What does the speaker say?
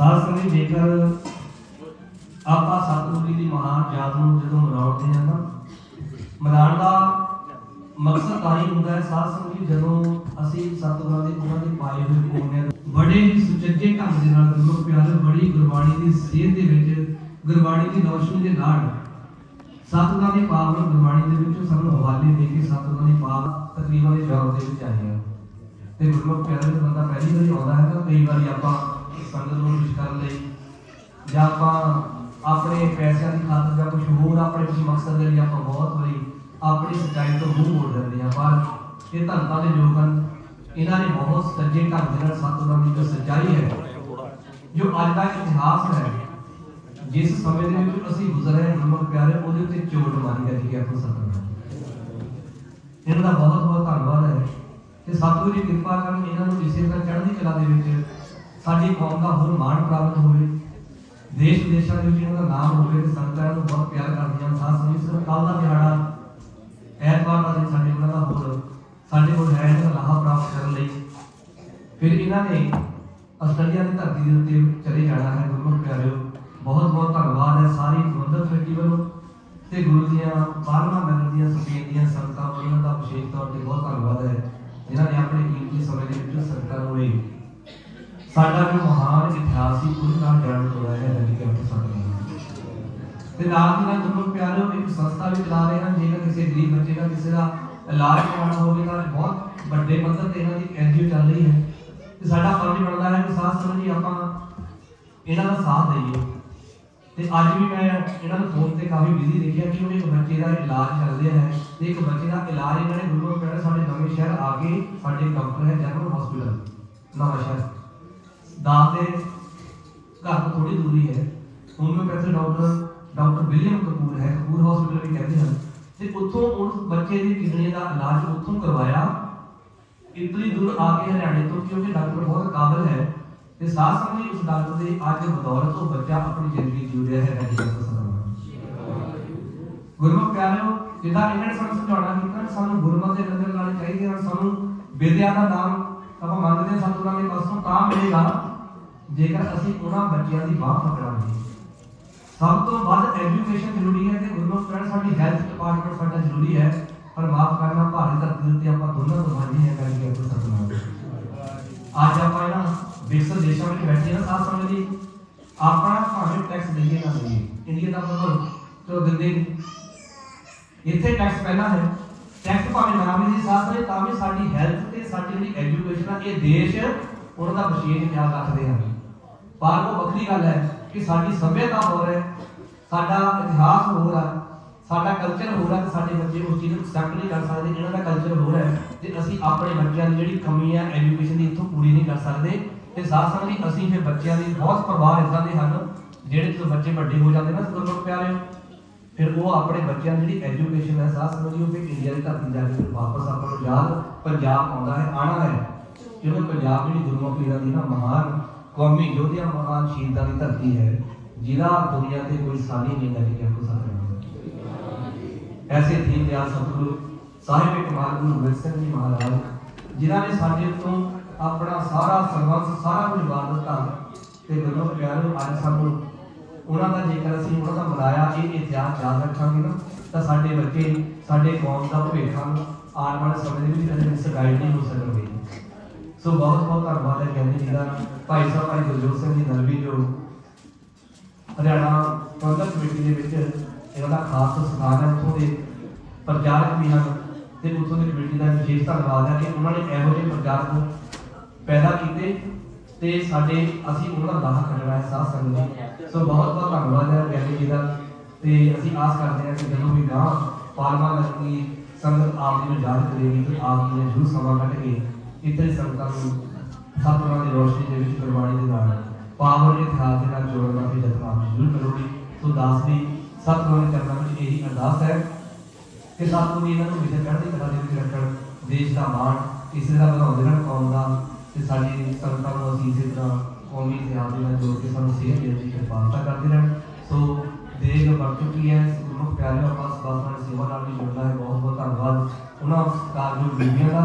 ਸਾਧ ਸੰਗਤ ਜੇਕਰ ਆਪਾਂ ਸਤਿਗੁਰੂ ਦੀ ਮਹਾਨ ਯਾਦ ਨੂੰ ਜਦੋਂ ਮਨਾਉਂਦੇ ਹਾਂ ਨਾ ਮਨਾਉਣ ਦਾ ਮਕਸਦ ਤਾਂ ਹੀ ਹੁੰਦਾ ਹੈ ਸਾਧ ਸੰਗਤ ਜੀ, ਜਦੋਂ ਅਸੀਂ ਸਤਿਗੁਰਾਂ ਦੇ ਉਹਨਾਂ ਦੇ ਪਾਏ ਹੋਏ ਪੁੰਨਿਆਂ ਨੂੰ ਬੜੇ ਹੀ ਸੁਚੱਜੇ ਢੰਗ ਦੇ ਨਾਲ ਗੁਰੂ ਪਿਆਰੇ ਬੜੀ ਗੁਰਬਾਣੀ ਦੀ ਸੇਧ ਦੇ ਵਿੱਚ ਗੁਰਬਾਣੀ ਦੀ ਰੌਸ਼ਨੀ ਦੇ ਨਾਲ ਸਤਿਗੁਰਾਂ ਦੀ ਪਾਵਨ ਗੁਰਬਾਣੀ ਦੇ ਵਿੱਚ ਸਾਨੂੰ ਹਵਾਲੇ ਦੇ ਕੇ ਸਤਿਗੁਰਾਂ ਦੀ ਪਾਵ ਤਕਰੀਬਨ ਦੇ ਜੋਰ ਦੇ ਵਿੱਚ ਆਏ ਹਾਂ। ਤੇ ਗੁਰਮੁਖ ਪਿਆਰੇ ਬੰਦਾ ਪਹਿਲੀ ਵਾਰੀ ਆਉਂਦਾ ਹੈ ਤਾਂ ਕਈ ਵਾਰੀ ਆਪਾਂ ਸੰਗਤ ਨੂੰ ਖੁਸ਼ ਕਰਨ ਲਈ ਜਾਂ ਆਪਾਂ ਆਪਣੇ ਪੈਸਿਆਂ ਦੀ ਖਾਤਰ ਜਾਂ ਕੁਝ ਹੋਰ ਆਪਣੇ ਕਿਸੇ ਮਕਸਦ ਦੇ ਲਈ ਆਪਾਂ ਬਹੁਤ ਵਾਰੀ ਆਪਣੀ ਸੱਚਾਈ ਤੋਂ ਮੂੰਹ ਮੋੜ ਦਿੰਦੇ ਹਾਂ। ਪਰ ਇਹ ਧੰਤਾਂ ਦੇ ਲੋਕ ਹਨ। ਇਹਨਾਂ ਨੇ ਬਹੁਤ ਸੱਜੇ ਢੰਗ ਦੇ ਨਾਲ ਸਤਿਗੁਰਾਂ ਦੀ ਜੋ ਸੱਚਾਈ ਹੈ, ਜੋ ਅੱਜ ਦਾ ਇਤਿਹਾਸ ਹੈ, ਜਿਸ ਸਮੇਂ ਦੇ ਵਿੱਚ ਅਸੀਂ ਗੁਜ਼ਰ ਰਹੇ ਹਾਂ ਪਿਆਰੇ, ਉਹਦੇ ਉੱਤੇ ਚੋਟ ਮਾਰੀ ਜਾਂਦੀ ਹੈ ਆਪਾਂ ਸਤਿਗੁਰਾਂ ਇਹਨਾਂ ਦਾ ਬਹੁਤ ਬਹੁਤ ਧੰਨਵਾਦ ਹੈ। ਕਿ ਸਤਿਗੁਰੂ ਜੀ ਕਿਰਪਾ ਕਰਨ ਇਹਨਾਂ ਨੂੰ ਇਸੇ ਤਰ੍ਹਾਂ ਚੜ੍ਹਦੀ ਕਲਾ ਦੇ ਵਿੱਚ ਸਾਡੀ ਕੌਮ ਦਾ ਹੋਰ ਮਾਣ ਪ੍ਰਾਪਤ ਹੋਵੇ, ਦੇਸ਼ ਵਿਦੇਸ਼ਾਂ ਦੇ ਵਿੱਚ ਇਹਨਾਂ ਦਾ ਨਾਮ ਹੋਵੇ ਤੇ ਨੂੰ ਬਹੁਤ ਪਿਆਰ ਕਰਦੀਆਂ ਸਾਧ ਸੰਗਤ ਸਿਰਫ ਕੱਲ ਦਾ ਦਿਹਾੜਾ, ਐਤਵਾਰ ਦਾ ਦਿਨ ਸਾਡੇ ਉਹਨਾਂ ਦਾ ਹੋਰ, ਸਾਡੇ ਕੋਲ ਹੈ ਇਹਦਾ ਲਾਹਾ ਪ੍ਰਾਪਤ ਕਰਨ ਲਈ। ਫਿਰ ਇਹਨਾਂ ਨੇ ਆਸਟ੍ਰੇਲੀਆ ਦੀ ਧਰਤੀ ਦੇ ਉੱਤੇ ਚਲੇ ਜਾਣਾ ਹੈ, ਗੁਰਮੁਖ ਪਿਆਰਿਓ, ਬਹੁਤ ਬਹੁਤ ਧੰਨਵਾਦ ਹੈ। ਸਾਰੀ ਸੰਬੰਧਤ ਕਮੇਟੀ ਵੱਲੋਂ ਤੇ ਗੁਰੂ ਦੀਆਂ ਬਾਰਵਾਂ ਨਗਰ ਦੀਆਂ ਸਪੇਨ ਦੀਆਂ ਸੰਗਤਾਂ ਵੱਲੋਂ ਦਾ ਵਿਸ਼ੇਸ਼ ਤੌਰ ਤੇ ਬਹੁਤ ਧੰਨਵਾਦ ਹੈ। ਜਿਨ੍ਹਾਂ ਨੇ ਆਪਣੇ ਕੀਮਤੀ ਸਮੇਂ ਦੇ ਵਿੱਚ ਸੰਗਤਾਂ ਨੂੰ ਇਹ ਸਾਡਾ ਜੋ ਮਹਾਨ ਇਤਿਹਾਸ ਸੀ ਉਹਦੇ ਨਾਲ ਜਾਣੂ ਕਰਵਾਇਆ ਹੈ ਨਦੀ ਕੇ ਆਪਣੇ ਸਾਹਮਣੇ ਤੇ ਨਾਲ ਦੀ ਨਾਲ ਗੁਰੂ ਪਿਆਰਿਓ, ਇੱਕ ਸੰਸਥਾ ਵੀ ਚਲਾ ਰਹੇ ਹਨ ਜੇਕਰ ਕਿਸੇ ਗਰੀਬ ਬੱਚੇ ਦਾ, ਕਿਸੇ ਦਾ ਇਲਾਜ ਕਰਵਾਉਣਾ ਹੋਵੇ ਤਾਂ ਬਹੁਤ ਵੱਡੇ ਪੱਧਰ ਤੇ ਇਹਨਾਂ ਦੀ ਐਨਜੀਓ ਚੱਲ ਰਹੀ ਹੈ। ਤੇ ਸਾਡਾ ਫਰਜ਼ ਬਣਦਾ ਹੈ ਕਿ ਸਾਥ ਸੰਗਤ ਜੀ ਆਪਾਂ ਇਹਨਾਂ ਦਾ ਸਾਥ ਦਈਏ। ਤੇ ਅੱਜ ਵੀ ਮੈਂ ਇਹਨਾਂ ਨੂੰ ਫੋਨ ਤੇ ਕਾਫੀ ਬਿਜ਼ੀ ਦੇਖਿਆ ਕਿ ਉਹ ਇੱਕ ਬੱਚੇ ਦਾ ਇਲਾਜ ਚੱਲ ਰਿਹਾ ਹੈ ਤੇ ਇੱਕ ਬੱਚੇ ਦਾ ਇਲਾਜ ਇਹਨਾਂ ਨੇ ਗੁਰੂ ਪਿਆਰੇ ਸਾਡੇ ਨਵੇਂ ਸ਼ਹਿਰ ਆ ਕੇ ਸਾਡੇ ਡਾਕਟਰ ਹੈ ਜਨਰਲ ਹਸਪੀਟਲ ਨਵਾਂ ਸ਼ਹਿਰ ਦਾਸ ਦੇ ਘਰ ਤੋਂ ਥੋੜੀ ਦੂਰੀ ਹੈ homeopathy doctor doctor William Kapoor ਹੈ, ਕਪੂਰ ਹਸਪੀਟਲ ਵੀ ਕਹਿੰਦੇ ਹਨ। ਤੇ ਉੱਥੋਂ ਉਸ ਬੱਚੇ ਦੀ ਕਿਡਨੀ ਦਾ ਇਲਾਜ ਉੱਥੋਂ ਕਰਵਾਇਆ। ਇਤਨੀ ਦੂਰ ਆ ਕੇ ਹਰਿਆਣੇ ਤੋਂ, ਕਿਉਂਕਿ ਡਾਕਟਰ ਬਹੁਤ ਕਾਬਲ ਹੈ। ਤੇ ਸਾਥ ਸੰਗੀ ਉਸ ਡਾਕਟਰ ਦੇ ਅੱਜ ਬਦੌਲਤ ਉਹ ਬੱਚਾ ਆਪਣੀ ਜ਼ਿੰਦਗੀ ਜੀ ਰਿਹਾ ਹੈ ਰੈਡੀ ਗੁਰਮੁਖ ਪਿਆਰਿਓ, ਜਿੱਦਾਂ ਇਹਨਾਂ ਨੇ ਸਾਨੂੰ ਸਮਝਾਉਣਾ ਕੀਤਾ ਸਾਨੂੰ ਗੁਰਮਤਿ ਦੇ ਲੰਗਰ ਲਾਣੇ ਚਾਹੀਦੇ ਹਨ, ਸਾਨੂੰ ਵਿਦਿਆ ਦਾ ਨਾਮ ਆਪਾਂ ਮੰਗਦੇ ਹਾਂ ਸਤਿਗੁਰਾਂ ਦੇ ਪਾਸੋਂ, ਤਾਂ ਮਿਲੇਗਾ। ਜੇਕਰ ਅਸੀਂ ਉਹਨਾਂ ਬੱਚਿਆਂ ਦੀ ਬਾਹ ਪਕੜਾਂਗੇ, ਸਭ ਤੋਂ ਵੱਧ ਐਜੂਕੇਸ਼ਨ ਜ਼ਰੂਰੀ ਹੈ ਤੇ ਗੁਰਮੁਖ ਪਿਆਰੇ ਸਾਡੀ ਹੈਲਥ ਡਿਪਾਰਟਮੈਂਟ ਸਾਡਾ ਜ਼ਰੂਰੀ ਹੈ, ਪਰ ਮਾਫ ਕਰਨਾ ਭਾਰਤ ਧਰਤੀ ਉੱਤੇ ਆਪਾਂ ਦੋਨਾਂ ਤੋਂ ਮਾਝੀ ਹੈ ਕਰਕੇ ਆਪਾਂ ਸਤਿਗੁਰਾਂ ਅੱਜ ਆਪਾਂ ਇਹਨਾਂ ਵਿਕਸਿਤ ਦੇਸ਼ਾਂ ਵਿੱਚ ਬੈਠੇ ਹਾਂ, ਸਾਥ ਸਮਝ ਲਈ ਆਪਣਾ ਭਾਵੇਂ ਟੈਕਸ ਦੇਈਏ ਨਾ ਦੇਈਏ ਇੰਡੀਆ ਦਾ ਪ੍ਰਭੂ ਤੋਂ ਦਿੰਦੇ ਨਹੀਂ। ਇੱਥੇ ਟੈਕਸ ਪਹਿਲਾਂ ਹੈ ਟੈਕਸ ਭਾਵੇਂ ਨਾ ਵੀ ਦੀ ਸਾਥ ਰਹੇ ਤਾਂ ਵੀ ਸਾਡੀ ਹੈਲਥ ਤੇ ਸਾਡੀ ਜਿਹੜੀ ਐਜੂਕੇਸ਼ਨ ਆ, ਇਹ ਦੇਸ਼ ਉਹਨਾਂ ਦਾ ਵਿਸ਼ੇਸ਼ ਖਿਆਲ ਰੱਖਦੇ ਹਨ ਪਰ ਉਹ ਵੱਖਰੀ ਗੱਲ ਹੈ ਕਿ ਸਾਡੀ ਸਭਿਅਤਾ ਹੋਰ ਹੈ, ਸਾਡਾ ਇਤਿਹਾਸ ਹੋਰ ਹੈ ਸਾਡਾ ਕਲਚਰ ਹੋਰ ਹੈ ਤੇ ਸਾਡੇ ਬੱਚੇ ਉਸ ਚੀਜ਼ ਨੂੰ ਐਕਸੈਪਟ ਨਹੀਂ ਕਰ ਸਕਦੇ ਇਹਨਾਂ ਦਾ ਕਲਚਰ ਹੋਰ ਹੈ ਤੇ ਅਸੀਂ ਆਪਣੇ ਬੱਚਿਆਂ ਦੀ ਜਿਹੜੀ ਕਮੀ ਹੈ ਐਜੂਕੇਸ਼ਨ ਦੀ ਇੱਥੋਂ ਪੂਰੀ ਨਹੀਂ ਕਰ ਸਕਦੇ ਤੇ ਸਾਥ ਸੰਗ ਲਈ ਅਸੀਂ ਫਿਰ ਬੱਚਿਆਂ ਦੀ ਬਹੁਤ ਪਰਿਵਾਰ ਇਦਾਂ ਦੇ ਹਨ ਜਿਹੜੇ ਜਦੋਂ ਬੱਚੇ ਵੱਡੇ ਹੋ ਜਾਂਦੇ ਨਾ ਸਕੂਲੋਂ ਪਿਆਰੇ ਫਿਰ ਉਹ ਆਪਣੇ ਬੱਚਿਆਂ ਦੀ ਜਿਹੜੀ ਐਜੂਕੇਸ਼ਨ ਹੈ, ਸਾਥ ਸਮਝ ਲਿਓ ਕਿ ਇੰਡੀਆ ਦੀ ਧਰਤੀ ਜਾ ਕੇ ਵਾਪਸ ਆਪਾਂ ਨੂੰ ਯਾਦ ਪੰਜਾਬ ਆਉਂਦਾ ਹੈ ਆਣਾ ਹੈ। ਕਿਉਂਕਿ ਪੰਜਾਬ ਜਿਹੜੀ ਗੁਰਮੁਖੀ ਦਾ ਦੀ ਨਾ, ਮਹਾਨ ਕੌਮੀ ਯੋਧਿਆਂ ਮਹਾਨ ਸ਼ਹੀਦਾਂ ਦੀ ਧਰਤੀ ਹੈ ਜਿਹਦਾ ਦੁਨੀਆ ਤੇ ਕੋਈ ਸਾਨੀ ਨਹੀਂ ਹੈ ਕਿ ਆਪਕੋ ਸਾਥ ਐਸੇ ਥੀਮ ਦਿਆਲ ਸਤਿਗੁਰੂ ਸਾਹਿਬ ਕਮਾਲ ਗੁਰੂ ਗੋਬਿੰਦ ਸਿੰਘ ਜੀ ਮਹਾਰਾਜ, ਜਿਨ੍ਹਾਂ ਨੇ ਸਾਡੇ ਤੋਂ ਆਪਣਾ ਸਾਰਾ ਸਰਬੰਸ, ਸਾਰਾ ਕੁਝ ਵਾਰ ਦਿੱਤਾ ਤੇ ਗੁਰੂ ਪਿਆਰੋ ਅੱਜ ਸਾਨੂੰ ਉਹਨਾਂ ਦਾ ਜੇਕਰ ਅਸੀਂ ਉਹਨਾਂ ਦਾ ਮਨਾਇਆ ਇਹ ਇਤਿਹਾਸ ਯਾਦ ਰੱਖਾਂਗੇ ਨਾ, ਤਾਂ ਸਾਡੇ ਬੱਚੇ, ਸਾਡੇ ਕੌਮ ਦਾ ਭਵਿੱਖ ਹਨ, ਆਉਣ ਵਾਲੇ ਸਮੇਂ ਦੇ ਵਿੱਚ ਕਦੇ ਇਸ ਗਾਈਡ ਨਹੀਂ ਹੋ ਸਕਣਗੇ ਸੋ ਬਹੁਤ ਬਹੁਤ ਧੰਨਵਾਦ ਹੈ ਕਹਿੰਦੇ ਜੀ ਦਾ, ਭਾਈ ਸਾਹਿਬ, ਭਾਈ ਗੁਰਜੋਤ ਸਿੰਘ ਜੀ ਨਲਵੀ ਜੋ ਹਰਿਆਣਾ ਪ੍ਰਬੰਧਕ ਕਮੇਟੀ ਦੇ ਵਿੱਚ ਇਹਨਾਂ ਦਾ ਖਾਸ ਸਥਾਨ ਹੈ, ਉੱਥੋਂ ਦੇ ਪ੍ਰਚਾਰਕ ਵੀ ਹਨ ਤੇ ਉੱਥੋਂ ਦੀ ਕਮੇਟੀ ਦਾ ਵਿਸ਼ੇਸ਼ ਧੰਨਵਾਦ ਹੈ ਕਿ ਉਹਨਾਂ ਨੇ ਇਹੋ ਜਿਹੇ ਪ੍ਰਚਾਰਕ ਪੈਦਾ ਕੀਤੇ ਤੇ ਸਾਡੇ, ਅਸੀਂ ਉਹਨਾਂ ਦਾ ਲਾਹਾ ਕੱਢਣਾ ਸਾਧ ਸੰਗਤ ਜੀ। ਸੋ ਬਹੁਤ ਬਹੁਤ ਧੰਨਵਾਦ ਹੈ ਗਿਆਨੀ ਜੀ ਦਾ ਤੇ ਅਸੀਂ ਆਸ ਕਰਦੇ ਹਾਂ ਕਿ ਜਦੋਂ ਵੀ ਗਾਂ ਪਾਲਮਾ ਦੀ ਸੰਗਤ ਆਪ ਜੀ ਨੂੰ ਯਾਦ ਕਰੇਗੀ ਤੇ ਆਪ ਜੀ ਨੇ ਜ਼ਰੂਰ ਸਮਾਂ ਕੱਢ ਕੇ ਇੱਥੇ ਸੰਗਤਾਂ ਨੂੰ ਸਤਿਗੁਰਾਂ ਦੀ ਰੋਸ਼ਨੀ ਦੇ ਵਿੱਚ ਗੁਰਬਾਣੀ ਦੇ ਨਾਲ ਪਾਵਨ ਇਤਿਹਾਸ ਦੇ ਨਾਲ ਜੋੜਨ ਦਾ ਵੀ ਯਤਨ ਆਪ ਜ਼ਰੂਰ ਕਰੋਗੇ। ਸੋ ਦਾਸ ਦੀ ਸਤਿਗੁਰਾਂ ਦੇ ਚਰਨਾਂ ਵਿੱਚ ਇਹੀ ਅਰਦਾਸ ਹੈ ਕਿ ਸਤਿਗੁਰੂ ਜੀ ਇਹਨਾਂ ਨੂੰ ਵਿਸ਼ੇ ਚੜ੍ਹਦੀ ਕਲਾ ਦੇ ਵਿੱਚ ਰੱਖਣ, ਦੇਸ਼ ਦਾ ਮਾਣ ਇਸੇ ਤਰ੍ਹਾਂ ਬਣਾਉਂਦੇ ਰਹਿਣ, ਕੌਮ ਦਾ ਤੇ ਸਾਡੀ ਸੰਗਤਾਂ ਨੂੰ ਅਸੀਂ ਇਸੇ ਤਰ੍ਹਾਂ ਕੌਮੀ ਇਤਿਹਾਸ ਦੇ ਨਾਲ ਜੋੜ ਕੇ ਸਾਨੂੰ ਸੇਧ ਦੇਣ ਦੀ ਕਿਰਪਾਲਤਾ ਕਰਦੇ ਰਹਿਣ। ਸੋ ਦੇਸ਼ ਵਰਤ ਚੁੱਕੀ ਹੈ ਗੁਰਮੁਖ ਪਿਆਰਿਓ, ਆਪਾਂ ਸਬਾਤ ਨਾਲ ਸੇਵਾ ਨਾਲ ਵੀ ਜੁੜਨਾ ਹੈ। ਬਹੁਤ ਬਹੁਤ ਧੰਨਵਾਦ। ਉਹਨਾਂ ਸਤਿਕਾਰਯੋਗ ਬੀਬੀਆਂ ਦਾ